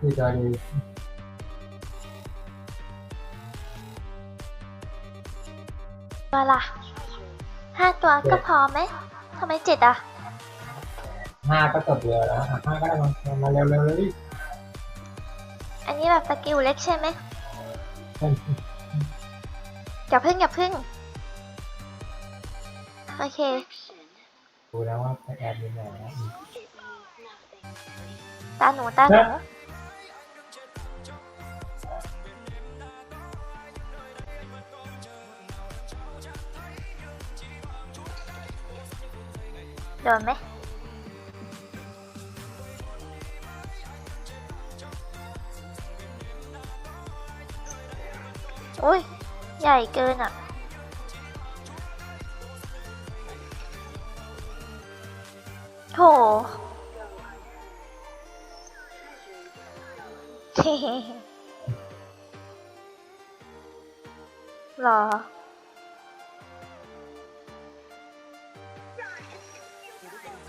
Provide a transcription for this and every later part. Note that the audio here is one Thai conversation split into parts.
ดีใจดีตัวละห้าตัวก็พอไหมทำไมเจ็ดอะห้าก็จบเรือแล้วอะห้าก็ได้มามาเร็วเร็วเลยดิอันนี้แบบสกิลเล็กใช่ไหมเฮ้ยอย่าพึ่งอย่าพึ่ง โอเคดูแล้วว่าไปแอบมีไหนนะอืมตาหนูตาหนู โดนไหมอุ้ย ใหญ่เกินอะ โถเฮ้หรอ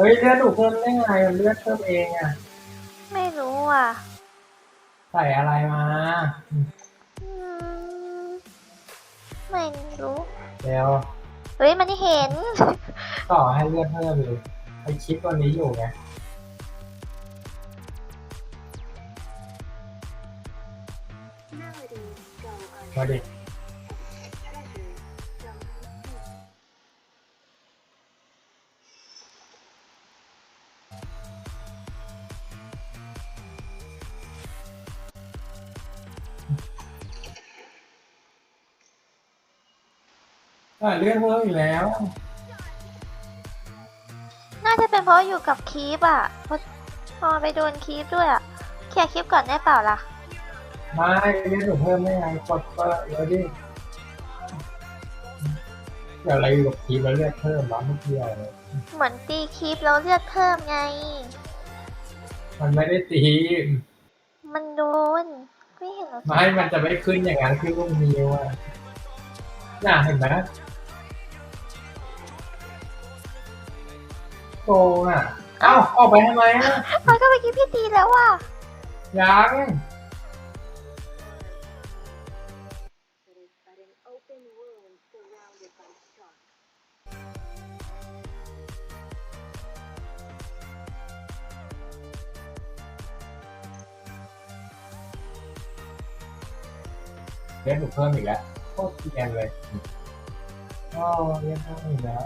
เฮ้ยใช่จ้ะเฮ้ยเลือดถูกเพิ่มได้ไงมันเลือดเพิ่มเองอะ ไม่รู้อะใส่อะไรมาอืมอืมไม่รู้ เดี๋ยวเฮ้ยมันเห็น ต่อให้เลือดเพิ่มเลยไอคิดตัวนี้อยู่ไงมาดิ อะเลือดเพิ่มอีกแล้ว น่าจะเป็นเพราะอยู่กับคีปอะเพราะพอไปโดนคีปด้วยอะเคลียร์คีปก่อนได้เปล่าล่ะ ไม่เลือดถูกเพิ่มได้ไงกดก็แล้วดิเดี๋ยวอะไรอยู่กับทีมแล้วเลือดเพิ่มวะไม่เกี่ยวเลยเหมือนตีคีปแล้วเลือดเพิ่มไง มันไม่ได้ตีมันโดนไม่เห็นเหรอไม่มันจะไม่ขึ้นอย่างนั้นคือลูกนิ้วอะน่าเห็นไหม กงอะ เอ้าออกไปทำไมอะมันก็เมื่อกี้พี่ตีแล้วอะยังเล่นถูกเพิ่มอีกแล้วโคตรเกรียนเลยอ๋อเล่นเพิ่มอีกแล้ว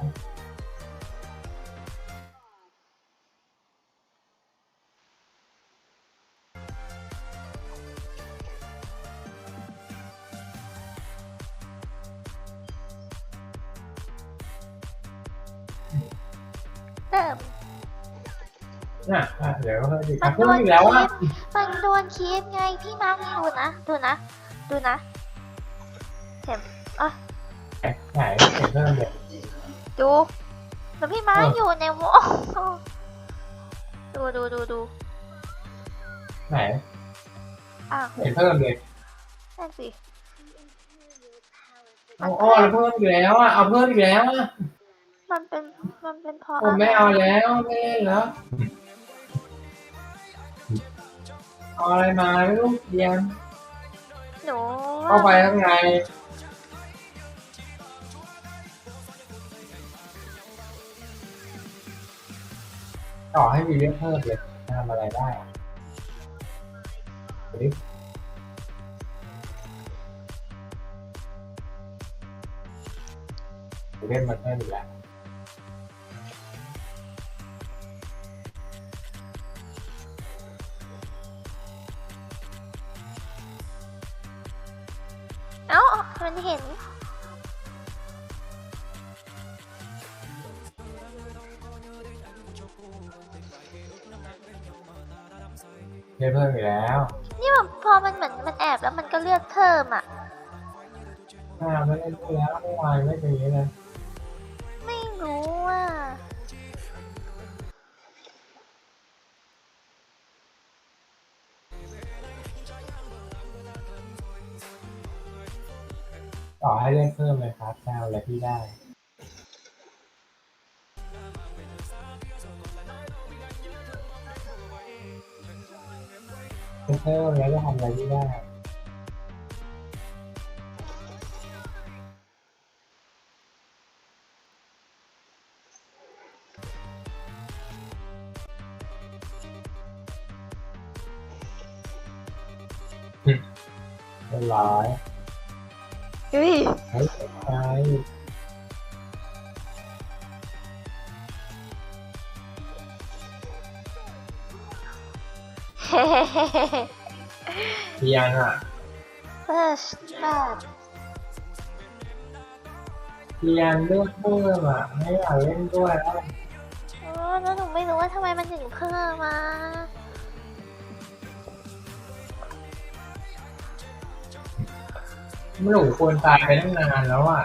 เติมน่ะอะเดี๋ยวก็เพิ่มอีกมัอะนเพิ่โดมนอีกแล้วคีอะปมันโดนคีปไงพี่มาร์คดูนะ ดูนะ ดูนะเห็นอะไหนเห็นเพิ่มเลยดูแล้วพี่มาร์คเออออ ยู่ในวงดูดูดูดูไหนอ้าวเห็นเพิ่มเลยนั่นสิ เอาอ้อแล้วเพิ่มอีกแล้วอะเอาเพิ่มอีกแล้วอะ มันเป็นมันเป็นเพราะผมไม่เอาแล้วไม่เล่นแล้วเอาอะไรมาไม่รู้เรียนหนูเข้าไปข้างในต่อให้มีเรื่องเพิ่มเลยจะทำอะไรได้อะดูดิเล่นมันเพิ่มอีกแล้ว มันเห็น เลือดเพิ่มอีกแล้วนี่แบบพอมันเหมือนมันแอบแล้วมันก็เลือดเพิ่มอะ อ่าไม่ได้ด้วยแล้วเมื่อวานไม่เป็นอย่างนี้เลย ไม่รู้อะ ต่อให้เลือดเพิ่มเลยครับแซวอะไรพี่ได้ เลือดเพิ่มแล้วจะทำอะไรพี่ได้เรียบร้อย เฮ้ยเฮ้ยไปเฮ้เฮ้เฮ้เฮ้เพียงอะเฟิร์สแบบเพียงเลือกเพิ่มอะ ไม่อยากเล่นด้วยแล้วอ๋อแล้วหนูไม่รู้ว่าทำไมมันถึงเพิ่มมา หนูควรตายไปตั้งนานแล้วอะ